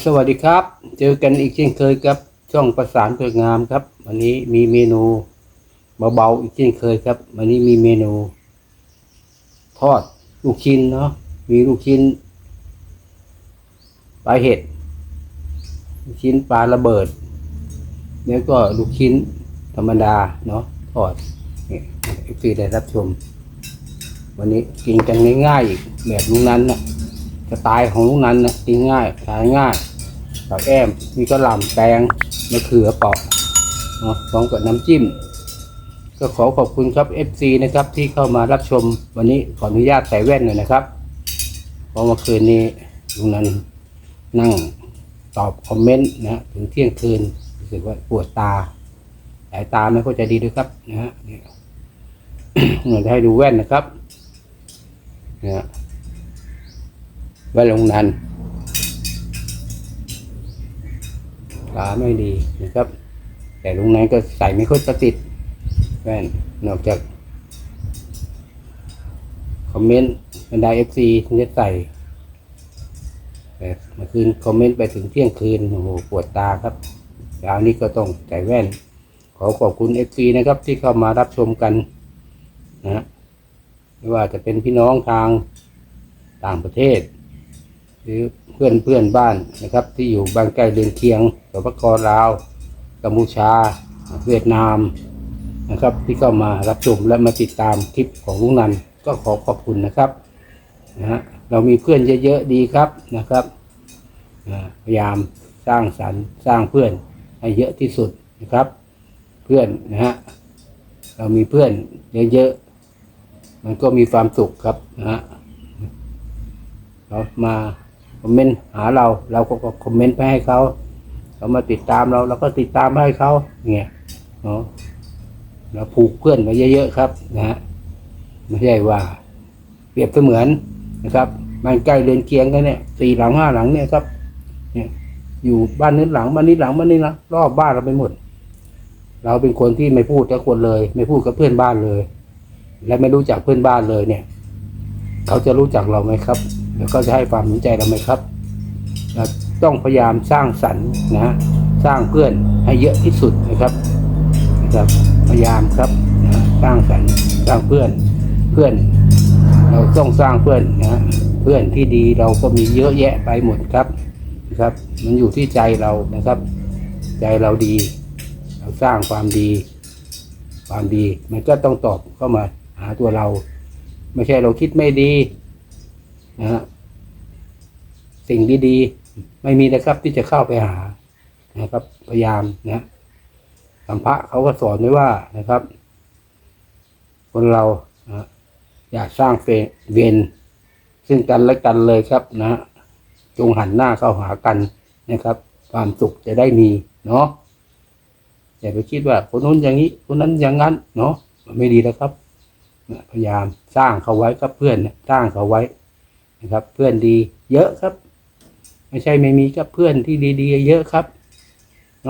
สวัสดีครับ เจอกันอีกเช่นเคยครับ ช่องประสานเกิดงามครับ วันนี้มีเมนูเบาๆอีกเช่นเคยครับ วันนี้มีเมนู ทอดลูกชิ้นเนาะมีลูกชิ้นปลาเห็ดลูกชิ้นปลาระเบิดแล้วก็ลูกชิ้นธรรมดาเนาะทอดนี่เอฟซีได้รับชม วันนี้กินกันง่ายๆอีกแบบลุงนั้นนะ สไตล์ของลุงนั้นนะกินง่ายทานง่ายกับแอมมีกระหล่ำแตงมะเขือเปอกเนาะพร้อมกับน้ำจิ้ม ก็ขอขอบคุณครับ FC นะครับที่เข้ามารับชมวันนี้ขออนุญาตใส่แว่นหน่อยนะครับเพราะเมื่อคืนนี้ลุงนั้นนั่งตอบคอมเมนต์นะถึงเที่ยงคืนรู้สึกว่าปวดตาสายตาไม่ค่อยจะดีด้วยครับนะฮะเนี่ยเหมือนให้ดูแว่นนะครับนะฮะ แว่นลงนันตาไม่ดีนะครับ แต่ลุงนั้นก็ใส่ไม่ค่อยติดแว่นนอกจาก คอมเมนต์บรรดาเอฟซีถึงจะใส่แต่เมื่อคืนคอมเมนต์ไปถึงเที่ยงคืนโอ้โหปวดตาครับเช้านี้ก็ต้องใส่แว่น ขอขอบคุณเอฟซีนะครับ ที่เข้ามารับชมกันนะไม่ว่าจะเป็นพี่น้องทางต่างประเทศ หรือเพื่อนเพื่อนบ้านนะครับ ที่อยู่บานใกล้เรือนเคียงสปปลาวกัมพูชา เวียดนามนะครับ ที่เข้ามารับชมและมาติดตามคลิปของลุงนันก็ขอขอบคุณนะครับนะฮะเรามีเพื่อนเยอะๆดีครับนะครับพยายามสร้างสรรค์สร้างเพื่อนให้เยอะที่สุดนะครับ เพื่อนนะฮะเรามีเพื่อนเยอะๆมันก็มีความสุขครับนะฮะเรามา คอมเมนต์หาเรา เราก็คอมเมนต์ไปให้เขาเขามาติดตามเราเราก็ติดตามให้เขาเนี่ยเนาะเราผูกเพื่อนไว้เยอะๆครับ นะฮะไม่ใช่ว่า เปรียบเสมือนนะครับมันใกล้เรือนเคียงกันเนี่ยสี่หลังห้าหลังเนี่ยครับ เนี่ย อยู่บ้านนี้หลังบ้านนี้หลังบ้านนี้หลังรอบบ้านเราไปหมด เราเป็นคนที่ไม่พูดกับคนเลย ไม่พูดกับเพื่อนบ้านเลย และไม่รู้จักเพื่อนบ้านเลยเนี่ย เขาจะรู้จักเราไหมครับ แล้วก็จะให้ความสนใจเราไหมครับเราต้องพยายามสร้างสรรค์นะฮะสร้างเพื่อนให้เยอะที่สุดนะครับนะครับ พยายามครับนะสร้างสรรค์สร้างเพื่อนเพื่อน เราต้องสร้างเพื่อนนะฮะเพื่อนที่ดีเราก็มีเยอะแยะไปหมดครับนะครับ มันอยู่ที่ใจเรานะครับ ใจเราดี เราสร้างความดี ความดี มันก็ต้องตอบเข้ามาหาตัวเรา ไม่ใช่เราคิดไม่ดีนะฮะ สิ่งดีๆไม่มีนะครับที่จะเข้าไปหานะครับพยายามนะสัมภะเขาก็สอนไว้ว่านะครับ คนเรานะอยากสร้างเฟเวนซึ่งกันและกันเลยครับนะ จงหันหน้าเข้าหากันนะครับ ความสุขจะได้มีเนาะอย่าไปคิดว่าคนนู้นอย่างนี้คนนั้นอย่างนั้นเนาะมันไม่ดีแล้วครับพยายามสร้างเขาไว้ครับเพื่อนสร้างเขาไว้นะครับ เพื่อนดีเยอะครับ ไม่ใช่ไม่มีครับเพื่อนที่ดีๆ เยอะครับ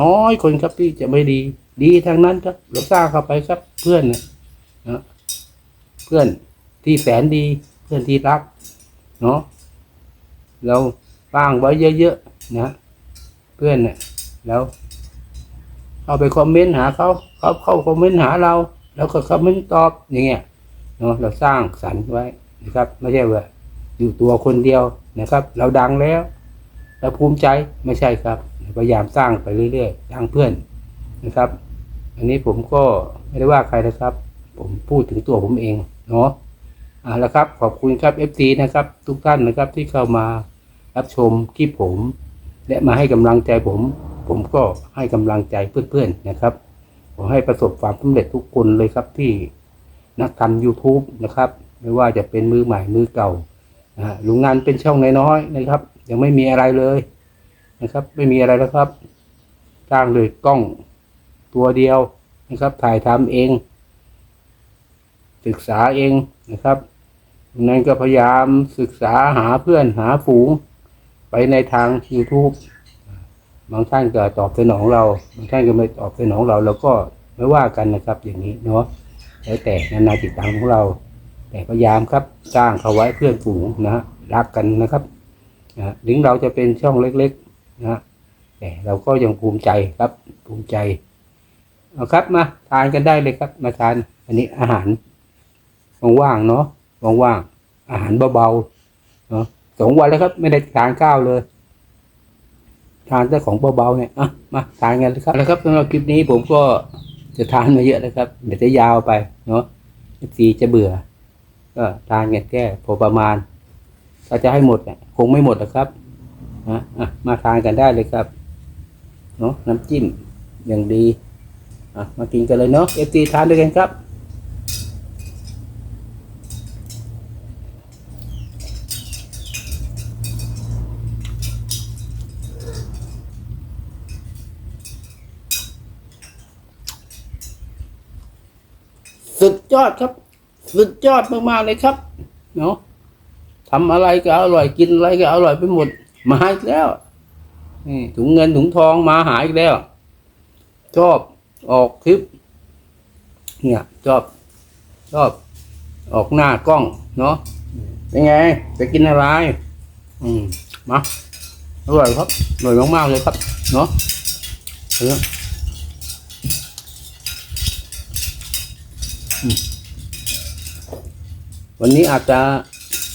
น้อยคนครับที่จะไม่ดี ดีทางนั้นครับเราสร้างเข้าไปครับ เพื่อนนะนะเพื่อนที่แสนดี เพื่อนที่รักเนาะเราสร้างไว้เยอะๆนะเพื่อนเนี่ยแล้วเอาไปคอมเมนต์หาเขาเขาเข้าคอมเมนต์หาเรา แล้วก็คอมเมนต์ตอบอย่างเงี้ยเนาะเราสร้างสรรค์ไว้นะครับ ไม่ใช่ว่าอยู่ตัวคนเดียวนะครับ เราดังแล้ว เราภูมิใจไม่ใช่ครับ พยายามสร้างไปเรื่อยๆสร้างเพื่อนนะครับ อันนี้ผมก็ไม่ได้ว่าใครนะครับ ผมพูดถึงตัวผมเองเนาะอ่าแล้วครับ ขอบคุณครับ FC นะครับ ทุกท่านนะครับที่เข้ามารับชมคลิปผม และมาให้กำลังใจผม ผมก็ให้กำลังใจเพื่อนๆนะครับขอให้ประสบความสำเร็จทุกคนเลยครับที่นักทำ YouTube นะครับ ไม่ว่าจะเป็นมือใหม่มือเก่านะฮะลุงงานเป็นช่องน้อยๆนะครับ ยังไม่มีอะไรเลยนะครับ ไม่มีอะไรแล้วครับสร้างเลยกล้องตัวเดียวนะครับ ถ่ายทำเอง ศึกษาเองนะครับนั้นก็พยายามศึกษาหาเพื่อนหาฝูง ไปในทาง YouTube บางท่านก็ตอบสนองเราบางท่านก็ไม่ตอบสนองเราเราก็ไม่ว่ากันนะครับ อย่างนี้เนาะแล้วแต่นานาจิตตังของเรา แต่พยายามครับสร้างเขาไว้เพื่อนฝูงนะรักกันนะครับ นะถึงเราจะเป็นช่องเล็กๆนะแต่เราก็ยังภูมิใจครับภูมิใจเอาครับมาทานกันได้เลยครับ มาทาน อันนี้อาหารว่างๆเนาะว่างๆอาหารเบาๆเนาะสองวันแล้วครับ ไม่ได้ทานข้าวเลย ทานแต่ของเบาๆเนี่ยอะมาทานกันเลยครับแล้วครับสำหรับคลิปนี้ผมก็จะทานมาเยอะนะครับเดี๋ยวจะยาวไปเนาะซีจะเบื่อ ก็ทานกันแค่พอประมาณ ถ้าจะให้หมดเนี่ยคงไม่หมดหรอกครับนะอะมาทานกันได้เลยครับเนาะน้ำจิ้มอย่างดีอะมากินกันเลยเนาะเอฟซีทานด้วยกันครับสุดยอดครับ สุดยอดมากๆเลยครับ เนาะ ทำอะไรก็อร่อยกินอะไรก็อร่อยไปหมด มาอีกแล้วนี่ถุงเงินถุงทองมาหาอีกแล้ว ชอบออกคลิป เนี่ย ชอบ ชอบ ออกหน้ากล้องเนาะเป็นไง จะกินอะไร อืมมาอร่อยครับอร่อยมากๆเลยครับ เนาะเออวันนี้อาจจะ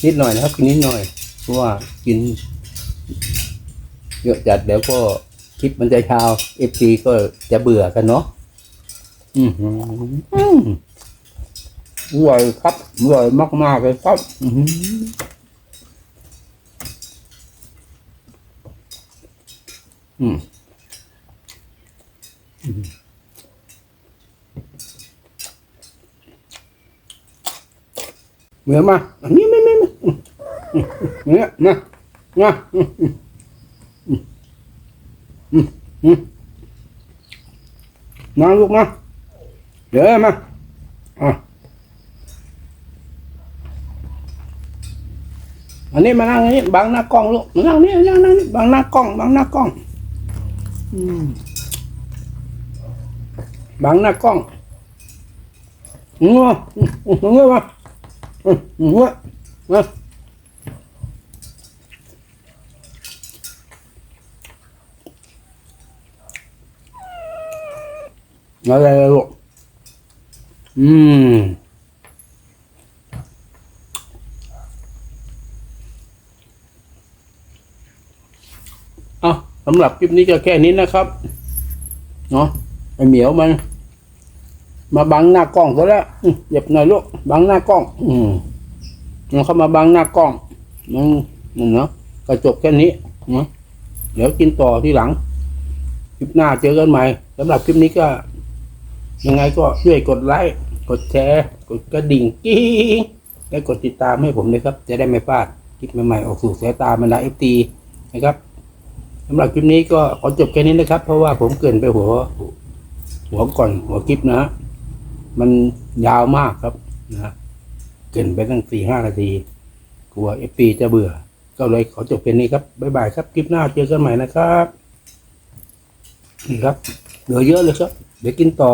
นิดหน่อยนะครับกินนิดหน่อย เพราะว่ากิน เยอะจัดเดี๋ยวก็คลิปมันจะยาวเอฟซีก็จะเบื่อกันเนาะอืมอืมร่อยครับอร่อยมากๆเลยครับ อืมอืมอืมเหมือนมาอันนี้ไม่ไม่ไม่ เนี่ยนะนะอืมาลูกมาเดี๋ยวมาอะอันนี้มานั่งนี้บังหน้ากล้องลูกมานั่งนี่นั่งนั่งนี่บังหน้ากล้องบังหน้ากล้องบังหน้ากล้องงัวงัวมางัว มาอะไรลูกอืมเอาสำหรับคลิปนี้ก็แค่นี้นะครับ เนาะไอเหมียวมัน มาบังหน้ากล้องซะแล้วเหยียบหน่อยลูก บังหน้ากล้อง อืม มันเข้ามาบังหน้ากล้องมันนั่นเนาะก็จบแค่นี้เนาะเดี๋ยวกินต่อที่หลัง คลิปหน้าเจอกันใหม่สำหรับคลิปนี้ก็ ยังไงก็ช่วยกดไลค์กดแชร์กดกระดิ่งกิ้งและกดติดตามให้ผมด้วยครับ จะได้ไม่พลาดคลิปใหม่ๆออกสู่สายตาบรรดาเอฟตีนะครับสำหรับคลิปนี้ก็ขอจบแค่นี้นะครับ เพราะว่าผมเกินไปหัว หัวก่อนหัวคลิปนะฮะมันยาวมากครับนะ กินไปตั้งสี่ห้านาที กลัวเอฟปีจะเบื่อ ก็เลยขอจบเป็นนี้ครับ บ๊ายบายครับ คลิปหน้าเจอกันใหม่นะครับ นี่ครับ เหลือเยอะเลยครับ เดี๋ยวกินต่อ